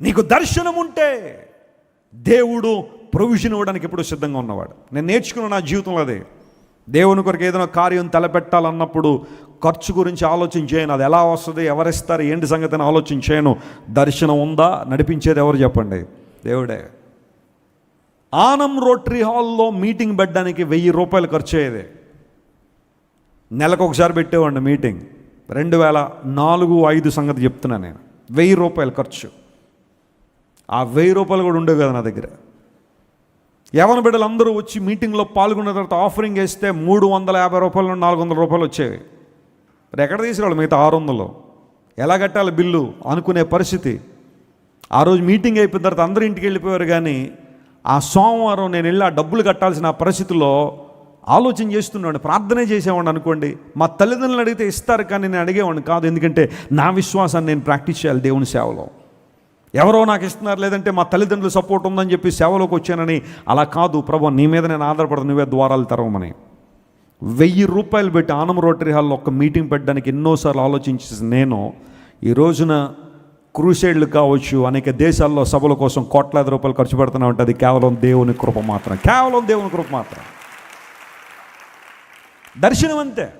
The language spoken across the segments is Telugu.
నీకు దర్శనం ఉంటే దేవుడు ప్రొవిజన్ ఇవ్వడానికి ఎప్పుడు సిద్ధంగా ఉన్నవాడు. నేను నేర్చుకున్న నా జీవితంలో అదే. దేవుని కొరకు ఏదైనా కార్యం తలపెట్టాలన్నప్పుడు ఖర్చు గురించి ఆలోచన చేయను. అది ఎలా వస్తుంది ఎవరిస్తారు ఏంటి సంగతి అని ఆలోచన చేయను. దర్శనం ఉందా నడిపించేది ఎవరు చెప్పండి. దేవుడే. ఆనం రోటరీ హాల్లో మీటింగ్ పెట్టడానికి వెయ్యి రూపాయలు ఖర్చు అయ్యేది. నెలకు ఒకసారి పెట్టేవాడిని మీటింగ్. రెండు వేల నాలుగు ఐదు సంగతి చెప్తున్నా నేను. వెయ్యి రూపాయలు ఖర్చు. ఆ వెయ్యి రూపాయలు కూడా ఉండేవి కదా నా దగ్గర. యవన బిడ్డలందరూ వచ్చి మీటింగ్లో పాల్గొన్న తర్వాత ఆఫరింగ్ వేస్తే మూడు వందల యాభై రూపాయలు నాలుగు వందల రూపాయలు వచ్చేవి. మరి ఎక్కడ తీసుకురావాలి మిగతా ఆరు వందలు? ఎలా కట్టాలి బిల్లు అనుకునే పరిస్థితి? ఆ రోజు మీటింగ్ అయిపోయిన తర్వాత అందరూ ఇంటికి వెళ్ళిపోయారు కానీ ఆ సోమవారం నేను వెళ్ళి ఆ డబ్బులు కట్టాల్సిన పరిస్థితిలో ఆలోచన చేస్తున్నాడు ప్రార్థనే చేసేవాడిని అనుకోండి. మా తల్లిదండ్రులు అడిగితే ఇస్తారు కానీ నేను అడిగేవాడిని కాదు. ఎందుకంటే నా విశ్వాసాన్ని నేను ప్రాక్టీస్ చేయాలి దేవుని సేవలో. ఎవరో నాకు ఇస్తున్నారు లేదంటే మా తల్లిదండ్రులు సపోర్ట్ ఉందని చెప్పి సేవలోకి వచ్చానని అలా కాదు. ప్రభు నీ మీద నేను ఆధారపడదు నువ్వే ద్వారాలు తెరవమని. వెయ్యి రూపాయలు పెట్టి ఆనం రోటరీ హాల్లో ఒక మీటింగ్ పెట్టడానికి ఎన్నోసార్లు ఆలోచించేసి నేను ఈ రోజున క్రూసైడ్లు కావచ్చు అనేక దేశాల్లో సభల కోసం కోట్లాది రూపాయలు ఖర్చు పెడుతున్నా ఉంటుంది కేవలం దేవుని కృప మాత్రం కేవలం దేవుని కృప మాత్రం దర్శనం అంతే.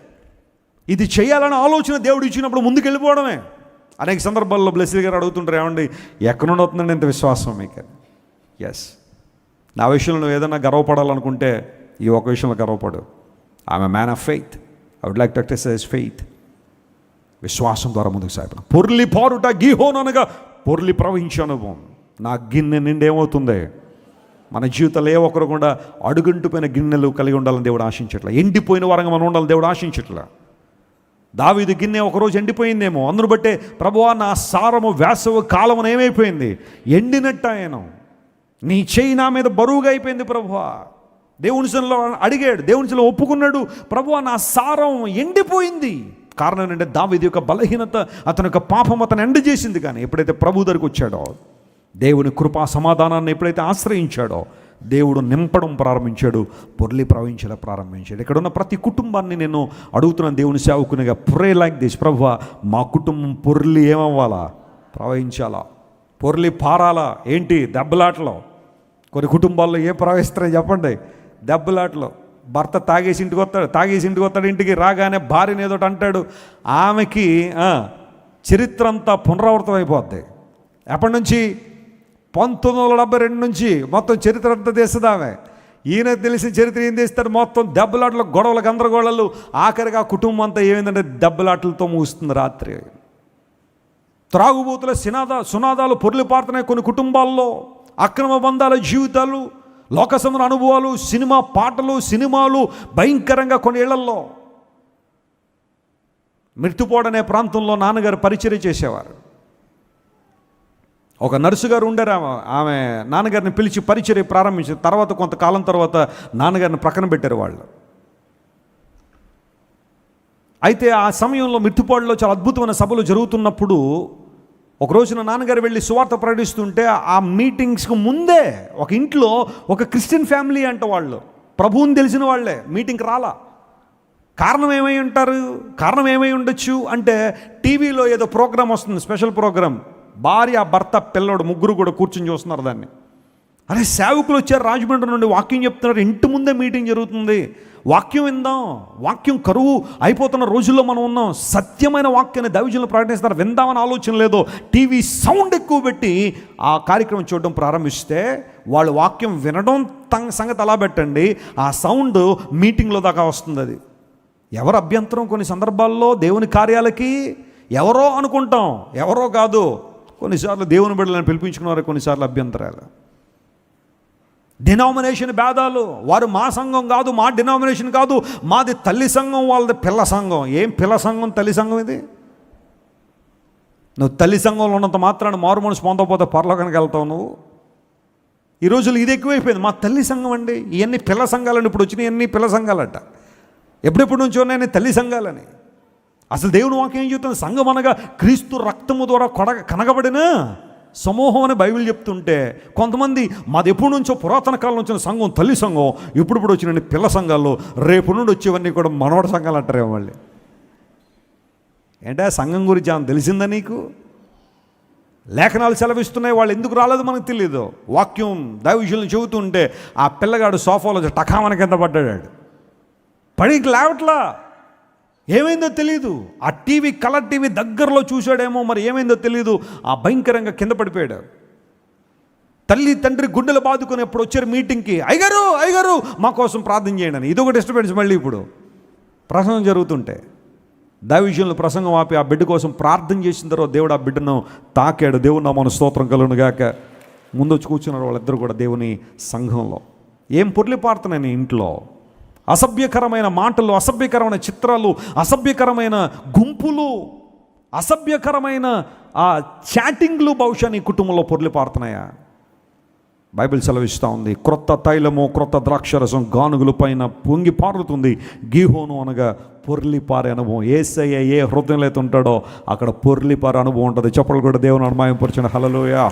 ఇది చేయాలనే ఆలోచన దేవుడు ఇచ్చినప్పుడు ముందుకు వెళ్ళిపోవడమే అనేక సందర్భాల్లో బ్లెస్సీ గారు అడుగుతుంటారు ఏమండి ఎక్కడ నుండి అవుతుందండి ఇంత విశ్వాసం మీకు? ఎస్ నా విషయంలో నువ్వు ఏదైనా గర్వపడాలనుకుంటే ఈ ఒక విషయంలో గర్వపడు. ఆమె man of faith I would like to exercise faith విశ్వాసం ద్వారా ముందుకు సాగడం పొర్లి పారుట గీహోననగా పొర్లి ప్రవహించే అనుభవం. నా గిన్నె నిండేమవుతుంది మన జీవితంలో ఏ ఒక్కరు కూడా అడుగంటుపోయిన గిన్నెలు కలిగి ఉండాలని దేవుడు ఆశించట్లే. ఎండిపోయిన వరంగా మనం ఉండాలని దేవుడు ఆశించట్లే. దావీదు గిన్నె ఒకరోజు ఎండిపోయిందేమో. అందును బట్టే ప్రభువా నా సారము వేసవ కాలం ఏమైపోయింది? ఎండినట్టు ఆయన నీ చేయి నా మీద బరువుగా అయిపోయింది ప్రభువా. దేవుని అడిగాడు దేవుని ఒప్పుకున్నాడు ప్రభు నా సారం ఎండిపోయింది. కారణం ఏంటంటే దావిది యొక్క బలహీనత అతని యొక్క పాపం అతను ఎండ చేసింది కానీ ఎప్పుడైతే ప్రభు దగ్గరికి వచ్చాడో దేవుని కృపా సమాధానాన్ని ఎప్పుడైతే ఆశ్రయించాడో దేవుడు నింపడం ప్రారంభించాడు పొర్లి ప్రవహించడం ప్రారంభించాడు. ఇక్కడ ఉన్న ప్రతి కుటుంబాన్ని నేను అడుగుతున్నాను దేవుని సేవకునిగా ప్రే లైక్ దిస్ ప్రభు మా కుటుంబం పొర్లి ఏమవ్వాలా? ప్రవహించాలా? పొర్లి పారాలా? ఏంటి? దెబ్బలాటలో? కొన్ని కుటుంబాల్లో ఏం ప్రవహిస్తారో చెప్పండి. దెబ్బలాటలో. భర్త తాగేసి ఇంటికి వస్తాడు తాగేసి ఇంటికి వస్తాడు ఇంటికి రాగానే భార్యని ఏదో అంటాడు. ఆమెకి చరిత్ర అంతా పునరావృతం అయిపోద్ది ఎప్పటి నుంచి? పంతొమ్మిది వందల డెబ్బై రెండు నుంచి మొత్తం చరిత్ర అంతా తీస్తుంది ఆమె ఈయన తెలిసిన చరిత్ర ఏం తీస్తాడు? మొత్తం దెబ్బలాటలు గొడవలు గందరగోళాలు. ఆఖరిగా కుటుంబం అంతా ఏమైందంటే దెబ్బలాటలతో ముగుస్తుంది రాత్రి. త్రాగుబోతుల సినాద సునాదాలు పొర్లి పారుతున్నాయి కొన్ని కుటుంబాల్లో. అక్రమ బంధాల జీవితాలు లోకసముల అనుభవాలు సినిమా పాటలు సినిమాలు భయంకరంగా కొన్ని ఇళ్ళల్లో మృతిపోడనే ప్రాంతంలో నాన్నగారు పరిచయం చేసేవారు. ఒక నర్సు గారు ఉండారు ఆమె ఆమె నాన్నగారిని పిలిచి పరిచర్య ప్రారంభించారు తర్వాత కొంతకాలం తర్వాత నాన్నగారిని ప్రక్కన పెట్టారు వాళ్ళు. అయితే ఆ సమయంలో మిట్టుపాడులో చాలా అద్భుతమైన సభలు జరుగుతున్నప్పుడు ఒక రోజున నాన్నగారు వెళ్ళి సువార్త ప్రకటిస్తుంటే ఆ మీటింగ్స్కి ముందే ఒక ఇంట్లో ఒక క్రిస్టియన్ ఫ్యామిలీ అంట వాళ్ళు. ప్రభువుని తెలిసిన వాళ్ళే మీటింగ్కి రాలా. కారణం ఏమై ఉంటారు? కారణం ఏమై ఉండొచ్చు? అంటే టీవీలో ఏదో ప్రోగ్రాం వస్తుంది స్పెషల్ ప్రోగ్రామ్ భార్య భర్త పిల్లోడు ముగ్గురు కూడా కూర్చొని చూస్తున్నారు దాన్ని. అరే సేవకులు వచ్చారు రాజమండ్రి నుండి వాక్యం చెప్తున్నారు ఇంటి ముందే మీటింగ్ జరుగుతుంది. వాక్యం విందాం వాక్యం కరువు అయిపోతున్న రోజుల్లో మనం ఉన్నాం. సత్యమైన వాక్యాన్ని దైవజనులు ప్రకటిస్తారు విందామని ఆలోచన లేదో. టీవీ సౌండ్ ఎక్కువ పెట్టి ఆ కార్యక్రమం చూడడం ప్రారంభిస్తే వాళ్ళు వాక్యం వినడం తం- సంగతి అలా పెట్టండి. ఆ సౌండ్ మీటింగ్లో దాకా వస్తుంది అది. ఎవరు అభ్యంతరం కొన్ని సందర్భాల్లో దేవుని కార్యాలకి? ఎవరో అనుకుంటాం ఎవరో కాదు. కొన్నిసార్లు దేవుని బిడ్డలను పిలిపించుకున్నారు కొన్నిసార్లు అభ్యంతరాలు. డినామినేషన్ భేదాలు. వారు మా సంఘం కాదు మా డినామినేషన్ కాదు మాది తల్లి సంఘం వాళ్ళది పిల్ల సంఘం. ఏం పిల్ల సంఘం తల్లి సంఘం ఇది? నువ్వు తల్లి సంఘంలో ఉన్నంత మాత్రాన్ని మారు మనసు పొందకపోతే పరలోకానికి వెళ్తావు నువ్వు. ఈ రోజులు ఇది ఎక్కువైపోయింది. మా తల్లి సంఘం అండి. ఇవన్నీ పిల్ల సంఘాలని ఇప్పుడు వచ్చినాయి అన్ని పిల్ల సంఘాలట. ఎప్పుడెప్పుడు నుంచో ఉన్నాయని? తల్లి సంఘాలని. అసలు దేవుని వాక్యం ఏం చెప్తుంది? సంఘం అనగా క్రీస్తు రక్తము ద్వారా కొడ కనగబడిన సమూహం అని బైబిల్ చెప్తుంటే కొంతమంది మాది ఎప్పటి నుంచో పురాతన కాలం వచ్చిన సంఘం తల్లి సంఘం ఇప్పుడు ఇప్పుడు వచ్చిన పిల్ల సంఘాల్లో రేపు నుండి వచ్చేవన్నీ కూడా మనవడ సంఘాలు అంటారేమో వాళ్ళు ఏంటా సంఘం గురించి ఆమె తెలిసిందా నీకు? లేఖనాలు సెలవిస్తున్నాయి వాళ్ళు ఎందుకు రాలేదు మనకు తెలియదు వాక్యం దైవజులను చెబుతుంటే ఆ పిల్లగాడు సోఫాలో టకామన కింద పడ్డాడు. పడికి లేవట్లా. ఏమైందో తెలియదు ఆ టీవీ కలర్ టీవీ దగ్గరలో చూశాడేమో మరి ఏమైందో తెలియదు ఆ భయంకరంగా కింద పడిపోయాడు. తల్లి తండ్రి గుండెలు బాదుకొని ఎప్పుడు వచ్చారు మీటింగ్కి? అయ్యగారు అయ్యగారు మా కోసం ప్రార్థన చేయండి అని. ఇది డిస్టర్బెన్స్ మళ్ళీ ఇప్పుడు. ప్రసంగం జరుగుతుంటే దైవవిషయంలో ప్రసంగం ఆపి ఆ బిడ్డ కోసం ప్రార్థన చేసిన తర్వాత దేవుడు ఆ బిడ్డను తాకాడు. దేవుడు నా మన స్తోత్రం కలను గాక. ముందు వచ్చి కూర్చున్నారు వాళ్ళిద్దరు కూడా దేవుని సంఘంలో. ఏం పొర్లి పాడుతున్నాయి ఇంట్లో? అసభ్యకరమైన మాటలు అసభ్యకరమైన చిత్రాలు అసభ్యకరమైన గుంపులు అసభ్యకరమైన ఆ చాటింగ్లు బహుశా నీ కుటుంబంలో పొర్లిపారుతున్నాయా బైబిల్ సెలవిస్తూ ఉంది. క్రొత్త తైలము క్రొత్త ద్రాక్షరసం గానుగుల పైన పొంగి పారుతుంది. గీహోను అనగా పొర్లిపారే అనుభవం. ఏసయ్య ఏ హృదయంలో అయితే ఉంటాడో అక్కడ పొర్లిపారే అనుభవం ఉంటుంది. చెప్పలు కూడా దేవుని అనుమాయం పరిచిన హలలోయ